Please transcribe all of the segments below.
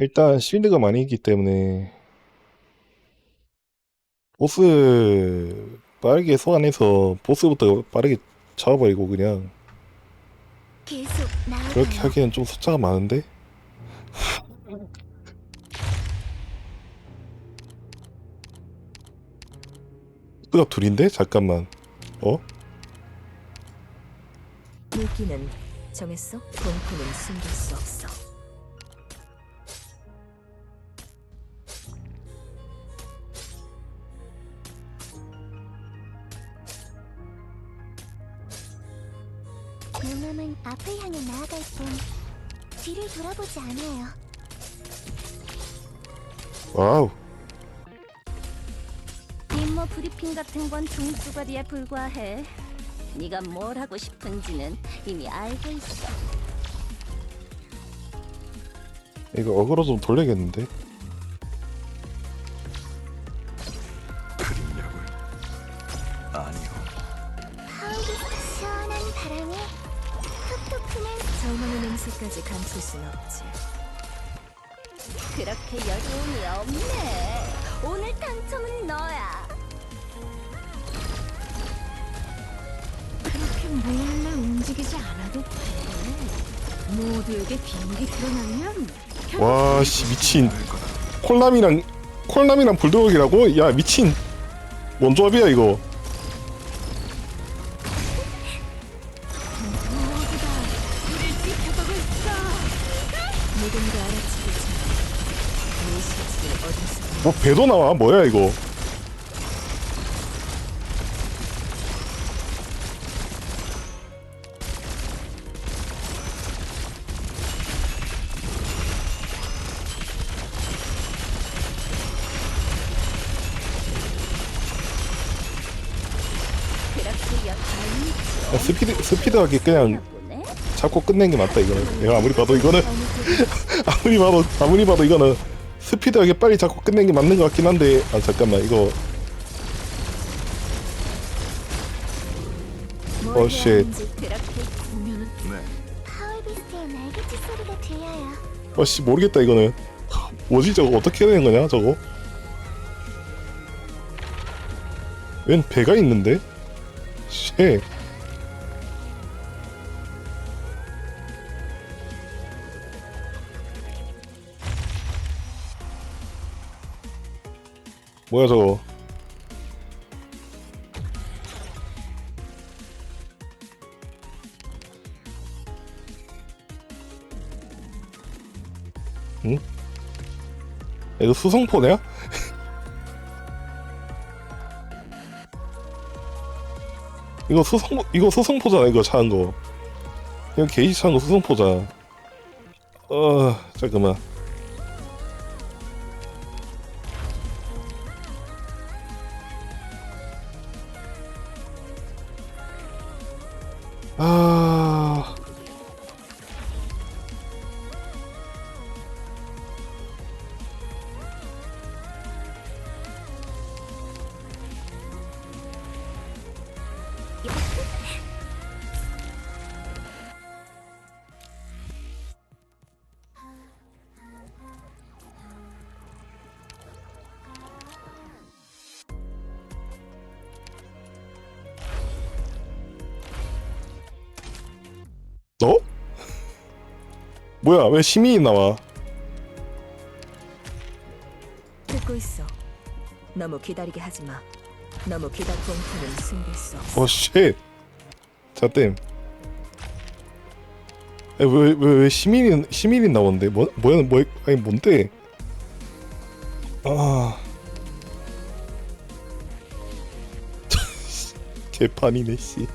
일단 실드가 많이 있기 때문에 보스 빠르게 소환해서 보스부터 빠르게 잡아버리고 그냥 계속. 그렇게 하기엔 좀 숫자가 많은데? 숫자가 둘인데? 잠깐만 어? 물기는 정했어? 공포는 숨길 수 없어. 내 맘은 앞을 향해 나아갈 뿐 뒤를 돌아보지 않아요. 와우 임무 브리핑 같은 건 종수거리에 불과해. 네가 뭘 하고 싶은지는 이미 알고 있어. 이거 어그로 좀 돌려야겠는데? 저만의 냄새까지 감출 순 없지. 그렇게 여유이 없네. 오늘 당첨은 너야. 그렇게 몰래 움직이지 않아도 돼. 모두에게 비밀이 드러나면 와 씨 미친 콜남이랑 콜남이랑 불도덕이라고? 야 미친 뭔 조합이야 이거 뭐 배도 나와? 뭐야 이거? 야, 스피드 스피드하게 그냥. 잡고 끝낸 게 맞다 이거는. 내가 아무리 봐도 이거는. 아무리 봐도 아무리 봐도 이거는 스피드하게 빨리 잡고 끝낸 게 맞는 것 같긴 한데 아 잠깐만 이거. 어 쉣. 네. 어씨 모르겠다 이거는. 뭐지 저거? 어떻게 해야 되는 거냐 저거? 웬 배가 있는데? 쉣 뭐야 저거 야, 이거 수성포냐? 이거 수성 이거 수성포잖아 이거 차은 거. 이거 게이지 차은 거 수성포잖아. 어 잠깐만. 너? 뭐야 왜 시민이 나와? 듣고 있어. 너무 기다리게 하지 마. 너무 기다 공포는 숨길 수 없어. 어 쉣. 자땜. 왜왜 왜, 왜 시민이 시민이 나오는데 뭐 뭐야 뭐 아니 뭔데? 아. 개판이네 씨.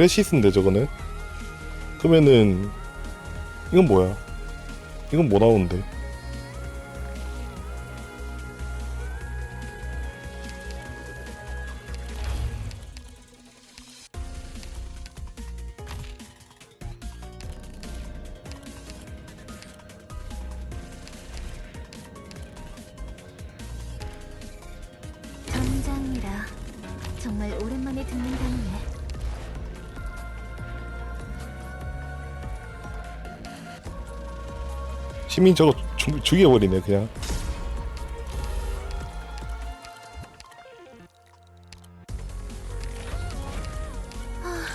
크레시스인데 저거는? 그러면은 이건 뭐야? 이건 뭐 나오는데? 정말 오랜만에 듣는 단어네. 팀이 저거 죽, 죽여버리네 그냥 아,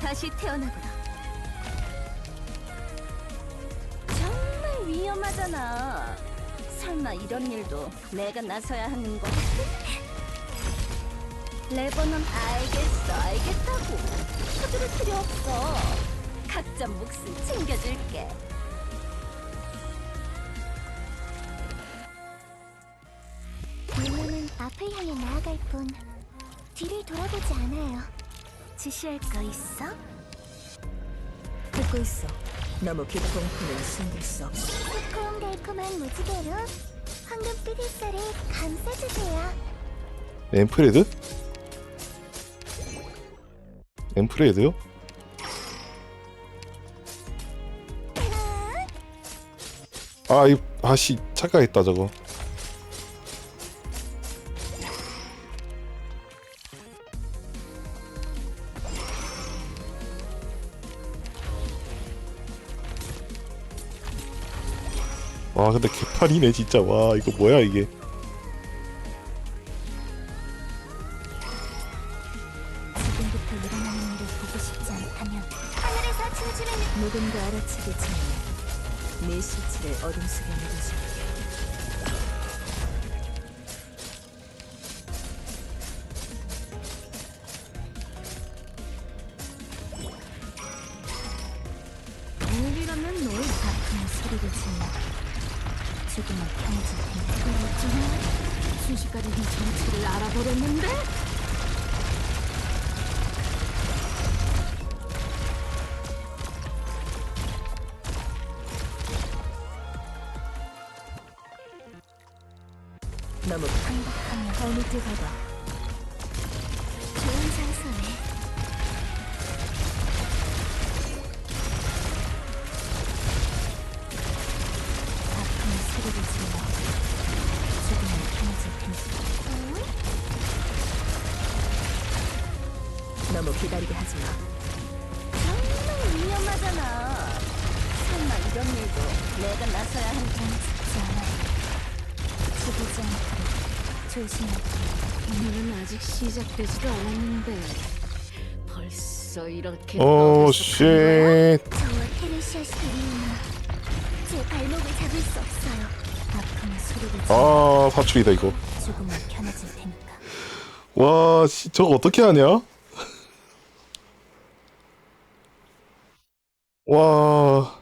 다시 태어나거라. 정말 위험하잖아. 설마 이런 일도 내가 나서야 하는 거? 레버넌 알겠어, 알겠다고. 서두를 필요 없어. 각자 몫은 챙겨줄게. 앞을 향해 나아갈 뿐 뒤를 돌아보지 않아요. 지시할 거 있어? 듣고 있어. 너무 기다 공포는 숨길 수 없어. 새콤달콤한 무지개로 황금빛 햇살을 감싸주세요. 엠프레드? 엠프레드요? 아, 이, 아씨, 착각했다, 저거. 와, 근데 개판이네, 진짜. 와, 이거 뭐야, 이게. 지금부터 일어나는 일을 보고 싶지 않다면 하늘에서 춤추는 누군가 전에 네 수치를 어둠 속에 묻어줄게. 우리라면 널 아픈 소리를 질러 편해질 텐데 어쩌나 순식간에 네 정체를 알아버렸는데 너무 행복하면 발밑에 가봐. 좋은 장소네. 너무 기다리게 하지 마. 정말 위험하잖아. 설마 이런 일도 내가 나서야 건 죽지 않아요. 죽이지 않도록 조심할게요. 오늘은 아직 시작되지도 않았는데 벌써 이렇게 오, 쉣. 저와 테레시아스 리우는 제 발목을 잡을 수 없어요. 아픈 소리를 아, 사출이다, 이거. 조금은 편해질 테니까. 와, 씨, 저거 어떻게 하냐? 와.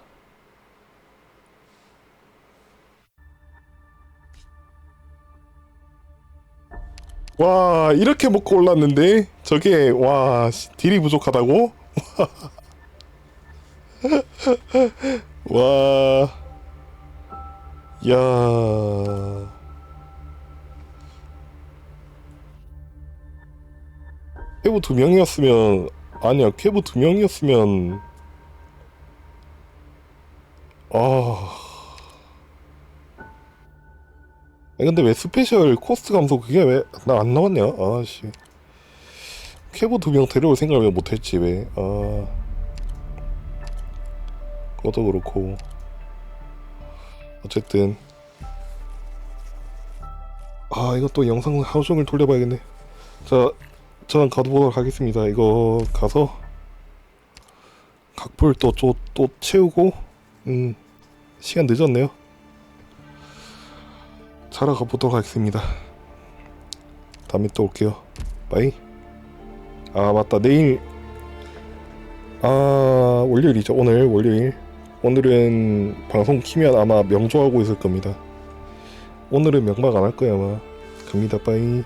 와, 이렇게 먹고 올랐는데, 저게, 와, 씨, 딜이 부족하다고? 와. 야. 퀘브 두 명이었으면 아니야 퀘브 두 명이었으면 아. 아니, 근데 왜 스페셜 코스트 감소 그게 왜 나 안 나왔냐? 아씨. 퀘브 두명 데려올 생각을 왜 못했지 왜 아. 그것도 그렇고. 어쨌든. 아 이것도 영상 하루 종일 돌려봐야겠네. 자 저는 가보도록 하겠습니다. 이거 가서 각볼 또, 또, 또 채우고 음 시간 늦었네요. 자러 가보도록 하겠습니다. 다음에 또 올게요. 바이. 아 맞다 내일 아 월요일이죠. 오늘 월요일. 오늘은 방송 키면 아마 명조하고 있을 겁니다. 오늘은 명박 안 할 거야 아마. 갑니다. 빠이.